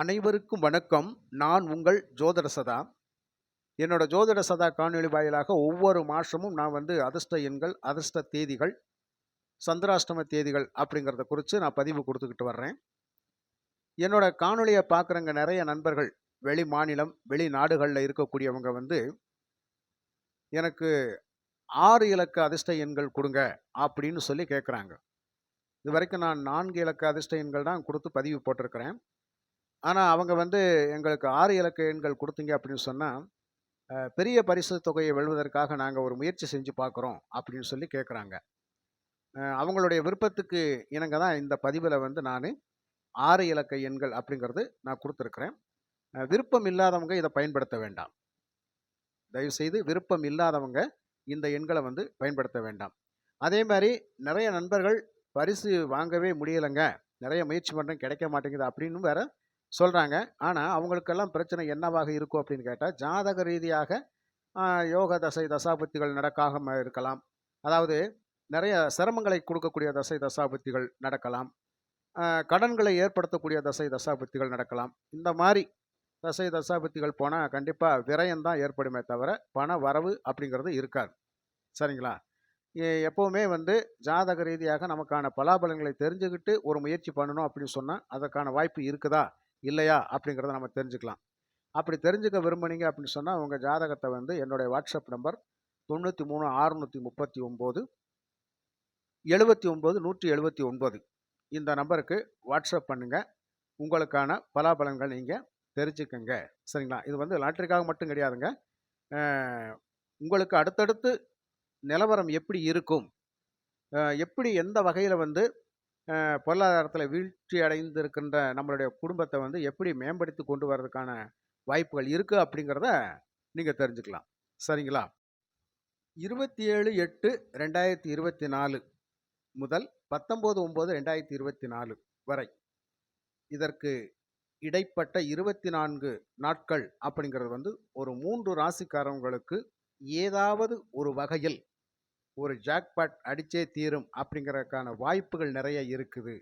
அனைவருக்கும் வணக்கம். நான் உங்கள் ஜோதிட சதா. என்னோட ஜோதிட சதா காணொளி வாயிலாக ஒவ்வொரு மாதமும் நான் வந்து அதிர்ஷ்ட எண்கள் அதிர்ஷ்ட தேதிகள் சந்திராஷ்டம தேதிகள் அப்படிங்கிறத குறித்து நான் பதிவு கொடுத்துக்கிட்டு வர்றேன். என்னோட காணொளியை பார்க்குறங்க நிறைய நண்பர்கள் வெளி மாநிலம் வெளிநாடுகளில் இருக்கக்கூடியவங்க வந்து எனக்கு ஆறு இலக்க அதிர்ஷ்ட எண்கள் கொடுங்க அப்படின்னு சொல்லி கேட்குறாங்க இது வரைக்கும் நான் நான்கு இலக்க அதிர்ஷ்ட எண்கள் தான் கொடுத்து பதிவு போட்டிருக்கிறேன். ஆனால் அவங்க வந்து எங்களுக்கு ஆறு இலக்க எண்கள் கொடுத்தீங்க அப்படின்னு சொன்னால் பெரிய பரிசு தொகையை வெல்வதற்காக நாங்கள் ஒரு முயற்சி செஞ்சு பார்க்குறோம் அப்படின்னு சொல்லி கேட்குறாங்க அவங்களுடைய விருப்பத்துக்கு இணங்க தான் இந்த பதிவில் வந்து நான் ஆறு இலக்க எண்கள் அப்படிங்கிறது நான் கொடுத்துருக்குறேன். விருப்பம் இல்லாதவங்க இதை பயன்படுத்த வேண்டாம். தயவுசெய்து விருப்பம் இல்லாதவங்க இந்த எண்களை வந்து பயன்படுத்த வேண்டாம். அதே மாதிரி நிறைய நண்பர்கள் பரிசு வாங்கவே முடியலைங்க. நிறைய முயற்சி பண்ணுறேன் கிடைக்க மாட்டேங்குது அப்படின்னு வேற சொல்கிறாங்க ஆனால் அவங்களுக்கெல்லாம் பிரச்சனை என்னவாக இருக்கும் அப்படின்னு கேட்டால் ஜாதக ரீதியாக யோக தசை தசாபுத்திகள் நடக்காம இருக்கலாம். அதாவது நிறைய சிரமங்களை கொடுக்கக்கூடிய தசை தசாபுத்திகள் நடக்கலாம். கடன்களை ஏற்படுத்தக்கூடிய தசை தசாபுத்திகள் நடக்கலாம். இந்த மாதிரி தசை தசாபுத்திகள் போனால் கண்டிப்பாக விரயம்தான் ஏற்படுமே தவிர பண வரவு அப்படிங்கிறது இருக்காது. சரிங்களா? எப்போவுமே வந்து ஜாதக ரீதியாக நமக்கான பலாபலங்களை தெரிஞ்சுக்கிட்டு ஒரு முயற்சி பண்ணணும் அப்படின்னு சொன்னால் அதற்கான வாய்ப்பு இருக்குதா? இல்லையா? அப்படிங்கிறத நம்ம தெரிஞ்சுக்கலாம். அப்படி தெரிஞ்சுக்க விரும்புனீங்க அப்படின்னு சொன்னால் உங்கள் ஜாதகத்தை வந்து என்னுடைய வாட்ஸ்அப் நம்பர் தொண்ணூற்றி மூணு அறுநூற்றி முப்பத்தி ஒம்பது எழுபத்தி ஒம்பது நூற்றி எழுபத்தி ஒன்பது இந்த நம்பருக்கு வாட்ஸ்அப் பண்ணுங்கள் உங்களுக்கான பலாபலன்கள் நீங்கள் தெரிஞ்சுக்கங்க. சரிங்களா? இது வந்து லாட்ரிக்காக மட்டும் கிடையாதுங்க. உங்களுக்கு அடுத்தடுத்து நிலவரம் எப்படி இருக்கும்? எப்படி எந்த வகையில் வந்து பொருளாதாரத்தில் வீழ்ச்சி அடைந்திருக்கின்ற நம்மளுடைய குடும்பத்தை வந்து எப்படி மேம்படுத்தி கொண்டு வர்றதுக்கான வாய்ப்புகள் இருக்குது அப்படிங்கிறத நீங்கள் தெரிஞ்சுக்கலாம். சரிங்களா? இருபத்தி ஏழு எட்டு ரெண்டாயிரத்தி இருபத்தி நாலு முதல் பத்தொம்போது ஒம்பது ரெண்டாயிரத்தி இருபத்தி நாலு வரை. இதற்கு இடைப்பட்ட இருபத்தி நான்கு நாட்கள் அப்படிங்கிறது வந்து ஒரு மூன்று ராசிக்காரவங்களுக்கு ஏதாவது ஒரு வகையில் ஒரு ஜாக்பாட் அடித்தே தீரும் அப்படிங்கிறதுக்கான வாய்ப்புகள் நிறைய இருக்குது.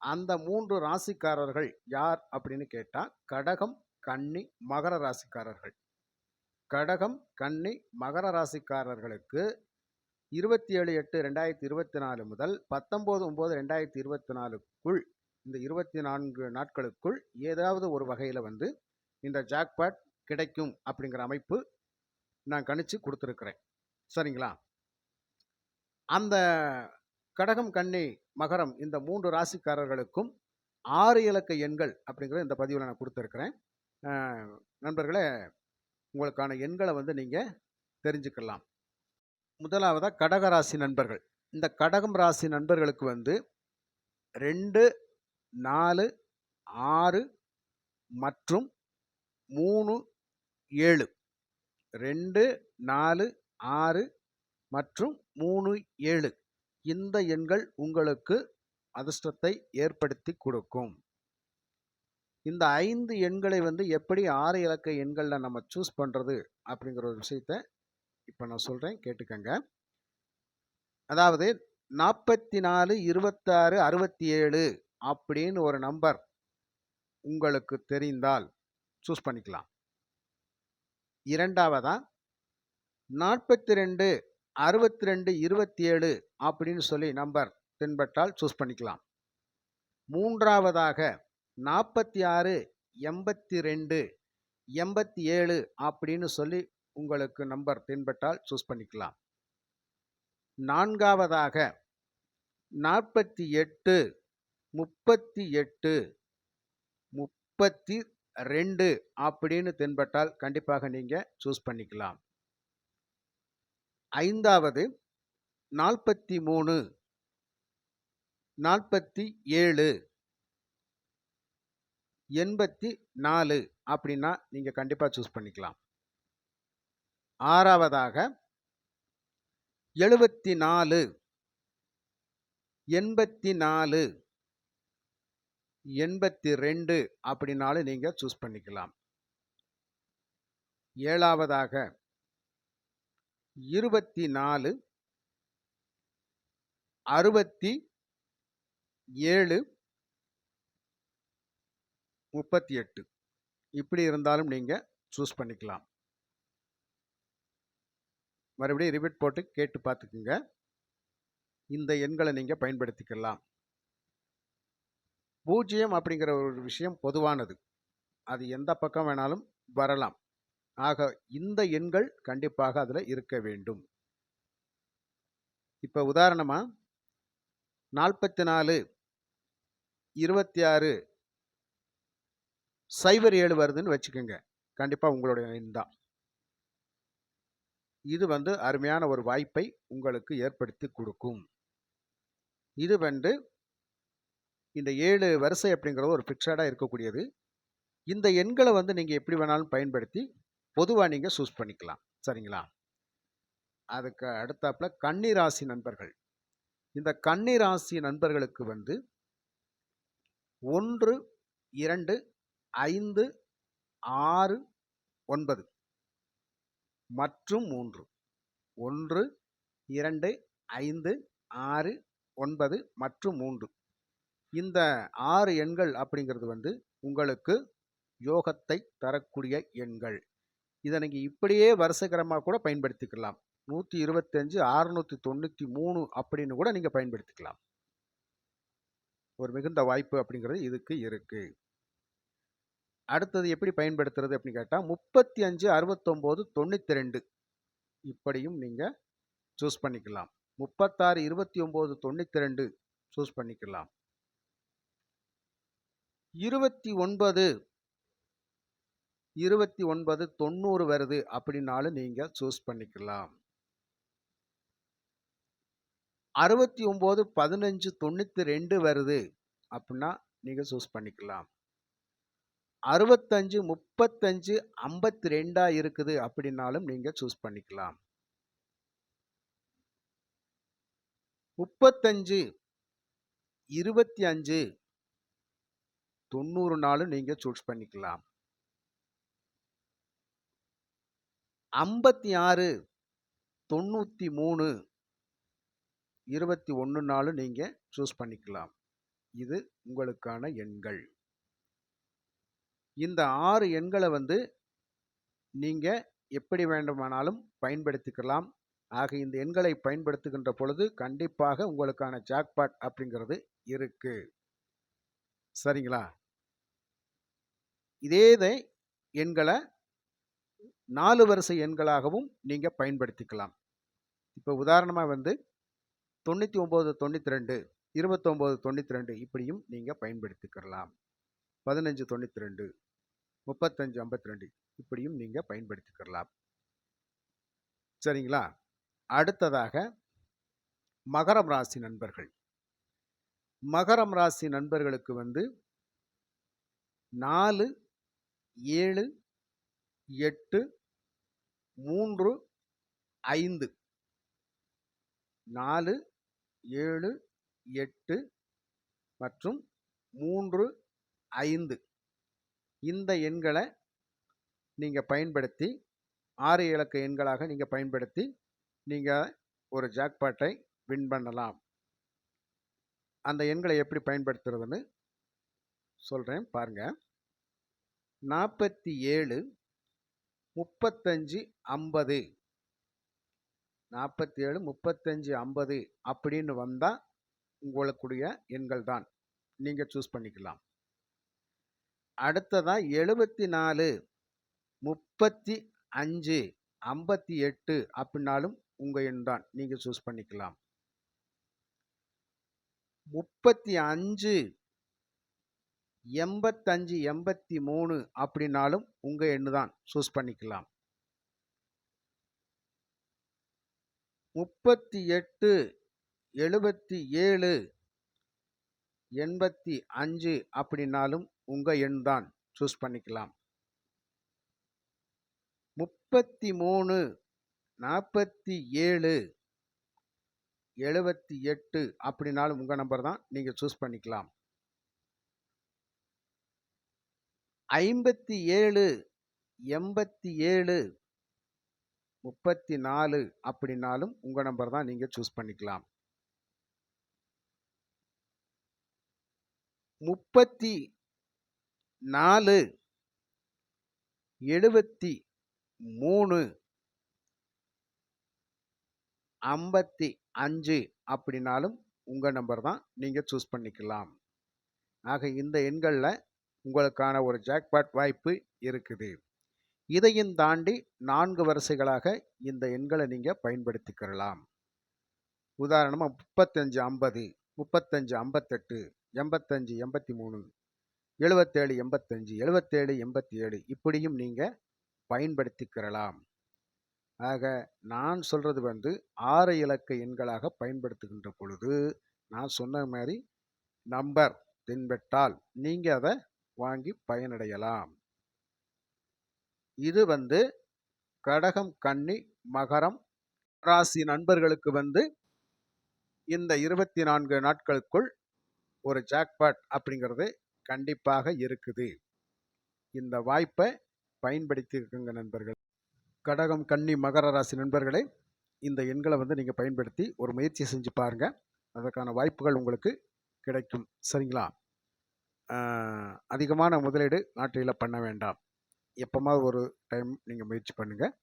அந்த மூன்று ராசிக்காரர்கள் யார் அப்படின்னு கேட்டால் கடகம் கன்னி மகர ராசிக்காரர்கள். கடகம் கன்னி மகர ராசிக்காரர்களுக்கு இருபத்தி ஏழு எட்டு ரெண்டாயிரத்தி இருபத்தி நாலு முதல் பத்தொம்போது ஒம்பது ரெண்டாயிரத்தி இருபத்தி நாலுக்குள் இந்த இருபத்தி நான்கு நாட்களுக்குள் ஏதாவது ஒரு வகையில் வந்து இந்த ஜாக்பாட் கிடைக்கும் அப்படிங்கிற அமைப்பு நான் கணிச்சு கொடுத்துருக்குறேன். சரிங்களா? அந்த கடகம் கன்னி மகரம் இந்த மூன்று ராசிக்காரர்களுக்கும் ஆறு இலக்க எண்கள் அப்படிங்கிற இந்த பதிவில் நான் கொடுத்துருக்குறேன். நண்பர்களே உங்களுக்கான எண்களை வந்து நீங்கள் தெரிஞ்சுக்கலாம். முதலாவதாக கடக ராசி நண்பர்கள். இந்த கடகம் ராசி நண்பர்களுக்கு வந்து ரெண்டு நாலு ஆறு மற்றும் மூணு ஏழு. ரெண்டு நாலு ஆறு மற்றும் மூணு ஏழு. இந்த எண்கள் உங்களுக்கு அதிர்ஷ்டத்தை ஏற்படுத்தி கொடுக்கும். இந்த ஐந்து எண்களை வந்து எப்படி ஆறு இலக்க எண்களில் நம்ம சூஸ் பண்ணுறது அப்படிங்கிற ஒரு விஷயத்த இப்போ நான் சொல்கிறேன் கேட்டுக்கங்க. அதாவது நாற்பத்தி நாலு இருபத்தாறு அறுபத்தி ஏழு அப்படின்னு ஒரு நம்பர் உங்களுக்கு தெரிந்தால் சூஸ் பண்ணிக்கலாம். இரண்டாவதா? நாற்பத்தி ரெண்டு அறுபத்தி ரெண்டு இருபத்தி ஏழு அப்படின்னு சொல்லி நம்பர் தென்பட்டால் சூஸ் பண்ணிக்கலாம். மூன்றாவதாக நாற்பத்தி ஆறு எண்பத்தி ரெண்டு எண்பத்தி ஏழு அப்படின்னு சொல்லி உங்களுக்கு நம்பர் தென்பட்டால் சூஸ் பண்ணிக்கலாம். நான்காவதாக நாற்பத்தி எட்டு முப்பத்தி எட்டு முப்பத்தி ரெண்டு அப்படின்னு தென்பட்டால் கண்டிப்பாக நீங்கள் சூஸ் பண்ணிக்கலாம். ஐந்தாவது நாற்பத்தி மூணு நாற்பத்தி ஏழு எண்பத்தி நாலு அப்படின்னா நீங்கள் கண்டிப்பாக சூஸ் பண்ணிக்கலாம். ஆறாவதாக எழுபத்தி நாலு எண்பத்தி நாலு எண்பத்தி ரெண்டு அப்படின்னாலும் நீங்கள் சூஸ் பண்ணிக்கலாம். ஏழாவதாக இருபத்தி நாலு அறுபத்தி ஏழு முப்பத்தி எட்டு இப்படி இருந்தாலும் நீங்கள் சூஸ் பண்ணிக்கலாம். மறுபடியும் ரிபீட் போட்டு கேட்டு பார்த்துக்குங்க. இந்த எண்களை நீங்கள் பயன்படுத்திக்கலாம். பூஜ்ஜியம் அப்படிங்கிற ஒரு விஷயம் பொதுவானது. அது எந்த பக்கம் வேணாலும் வரலாம். ஆக இந்த எண்கள் கண்டிப்பாக அதில் இருக்க வேண்டும். இப்போ உதாரணமாக நாற்பத்தி நாலு இருபத்தி ஆறு சைபர் ஏழு வருதுன்னு வச்சுக்கோங்க. கண்டிப்பாக உங்களுடைய எண் தான். இது வந்து அருமையான ஒரு வாய்ப்பை உங்களுக்கு ஏற்படுத்தி கொடுக்கும். இது வந்து இந்த ஏழு வரிசை அப்படிங்கிறது ஒரு ஃபிக்ஸடாக இருக்கக்கூடியது. இந்த எண்களை வந்து நீங்கள் எப்படி வேணாலும் பயன்படுத்தி பொதுவாக நீங்கள் சூஸ் பண்ணிக்கலாம். சரிங்களா? அதுக்கு அடுத்தாப்புல கன்னிராசி நண்பர்கள். இந்த கன்னிராசி நண்பர்களுக்கு வந்து ஒன்று இரண்டு ஐந்து ஆறு ஒன்பது மற்றும் மூன்று. ஒன்று இரண்டு ஐந்து ஆறு ஒன்பது மற்றும் மூன்று. இந்த ஆறு எண்கள் அப்படிங்கிறது வந்து உங்களுக்கு யோகத்தை தரக்கூடிய எண்கள். இதை நீங்கள் இப்படியே வருஷக்கிரமாக கூட பயன்படுத்திக்கலாம். நூற்றி இருபத்தஞ்சு அறுநூற்றி தொண்ணூற்றி மூணு அப்படின்னு கூட நீங்கள் பயன்படுத்திக்கலாம். ஒரு மிகுந்த வாய்ப்பு அப்படிங்கிறது இதுக்கு இருக்கு. அடுத்தது எப்படி பயன்படுத்துறது அப்படின்னு கேட்டால் முப்பத்தி அஞ்சு அறுபத்தொம்போது தொண்ணூற்றி ரெண்டு இப்படியும் நீங்கள் சூஸ் பண்ணிக்கலாம். முப்பத்தாறு இருபத்தி ஒம்பது தொண்ணூற்றி ரெண்டு சூஸ் பண்ணிக்கலாம். இருபத்தி ஒன்பது இருபத்தி ஒன்பது தொண்ணூறு வருது அப்படின்னாலும் நீங்கள் சூஸ் பண்ணிக்கலாம். அறுபத்தி ஒம்பது பதினஞ்சு தொண்ணூற்றி ரெண்டு வருது அப்படின்னா நீங்கள் சூஸ் பண்ணிக்கலாம். அறுபத்தஞ்சு முப்பத்தஞ்சு ஐம்பத்தி ரெண்டாக இருக்குது அப்படின்னாலும் நீங்கள் சூஸ் பண்ணிக்கலாம். முப்பத்தஞ்சு இருபத்தி அஞ்சு தொண்ணூறு நாளும் நீங்கள் சூஸ் பண்ணிக்கலாம். ஐம்பத்தி ஆறு தொண்ணூற்றி மூணு இருபத்தி ஒன்றுனாலும் நீங்கள் சூஸ் பண்ணிக்கலாம். இது உங்களுக்கான எண்கள். இந்த ஆறு எண்களை வந்து நீங்கள் எப்படி வேண்டுமானாலும் பயன்படுத்திக்கலாம். ஆக இந்த எண்களை பயன்படுத்துகின்ற பொழுது கண்டிப்பாக உங்களுக்கான ஜாக்பாட் அப்படிங்கிறது இருக்கு. சரிங்களா? இதே எண்களை நாலு வரிசை எண்களாகவும் நீங்கள் பயன்படுத்திக்கலாம். இப்போ உதாரணமாக வந்து தொண்ணூற்றி ஒம்பது தொண்ணூற்றி ரெண்டு இருபத்தொம்போது தொண்ணூற்றி ரெண்டு இப்படியும் நீங்கள் பயன்படுத்திக்கலாம். பதினஞ்சு தொண்ணூற்றி ரெண்டு முப்பத்தஞ்சு ஐம்பத்தி ரெண்டு இப்படியும் நீங்கள் பயன்படுத்திக்கலாம். சரிங்களா? அடுத்ததாக மகரம் ராசி நண்பர்கள். மகரம் ராசி நண்பர்களுக்கு வந்து நாலு ஏழு எட்டு மூன்று ஐந்து. நாலு ஏழு எட்டு மற்றும் மூன்று ஐந்து. இந்த எண்களை நீங்கள் பயன்படுத்தி ஆறு இலக்க எண்களாக நீங்கள் பயன்படுத்தி நீங்கள் ஒரு ஜாக்பாட்டை வின் பண்ணலாம். அந்த எண்களை எப்படி பயன்படுத்துறதுன்னு சொல்கிறேன் பாருங்கள் நாற்பத்தி ஏழு முப்பத்தஞ்சு ஐம்பது. நாற்பத்தி ஏழு முப்பத்தஞ்சு ஐம்பது அப்படின்னு வந்தால் உங்களுக்குடைய எண்கள் தான். நீங்கள் சூஸ் பண்ணிக்கலாம். அடுத்ததாக எழுபத்தி நாலு முப்பத்தி அஞ்சு ஐம்பத்தி எட்டு அப்படின்னாலும் உங்கள் எண் தான். நீங்கள் சூஸ் பண்ணிக்கலாம். முப்பத்தி அஞ்சு எண்பத்தஞ்சு எண்பத்தி மூணு அப்படின்னாலும் உங்கள் எண்ணு தான் சூஸ் பண்ணிக்கலாம். முப்பத்தி எட்டு எழுபத்தி ஏழு எண்பத்தி அஞ்சு அப்படின்னாலும் உங்கள் எண் தான் சூஸ் பண்ணிக்கலாம். முப்பத்தி மூணு நாற்பத்தி ஏழு எழுபத்தி எட்டு அப்படின்னாலும் உங்கள் நம்பர் தான். நீங்கள் சூஸ் பண்ணிக்கலாம். ஐம்பத்தி ஏழு எண்பத்தி ஏழு முப்பத்தி நாலு அப்படின்னாலும் உங்கள் நம்பர் தான் நீங்கள் சூஸ் பண்ணிக்கலாம். முப்பத்தி நாலு எழுபத்தி மூணு ஐம்பத்தி அஞ்சு அப்படின்னாலும் உங்கள் நம்பர் தான் நீங்கள் சூஸ் பண்ணிக்கலாம். ஆக இந்த எண்களில் உங்களுக்கான ஒரு ஜாக்பாட் வாய்ப்பு இருக்குது. இதையும் தாண்டி நான்கு வரிசைகளாக இந்த எண்களை நீங்கள் பயன்படுத்திக்கிறலாம். உதாரணமாக முப்பத்தஞ்சு ஐம்பது முப்பத்தஞ்சு ஐம்பத்தெட்டு எண்பத்தஞ்சு எண்பத்தி மூணு எழுபத்தேழு எண்பத்தஞ்சு எழுபத்தேழு எண்பத்தி ஏழு இப்படியும் நீங்கள் பயன்படுத்திக்கிறலாம். ஆக நான் சொல்கிறது வந்து ஆறு இலக்க எண்களாக பயன்படுத்துகின்ற பொழுது நான் சொன்ன மாதிரி நம்பர் தென்பட்டால் நீங்கள் அதை வாங்கி பயனடையலாம். இது வந்து கடகம் கன்னி மகரம் ராசி நண்பர்களுக்கு வந்து இந்த இருபத்தி நான்கு நாட்களுக்குள் ஒரு ஜாக்பாட் அப்படிங்கிறது கண்டிப்பாக இருக்குது. இந்த வாய்ப்பை பயன்படுத்தியிருக்குங்க நண்பர்கள். கடகம் கன்னி மகர ராசி நண்பர்களே இந்த எண்களை வந்து நீங்கள் பயன்படுத்தி ஒரு முயற்சி செஞ்சு பாருங்கள் அதற்கான வாய்ப்புகள் உங்களுக்கு கிடைக்கும். சரிங்களா? அதிகமான முதலீடு நாட்டில் பண்ண வேண்டாம். எப்போமாவது ஒரு டைம் நீங்கள் முயற்சி பண்ணுங்கள்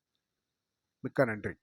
மிக்க நன்றி.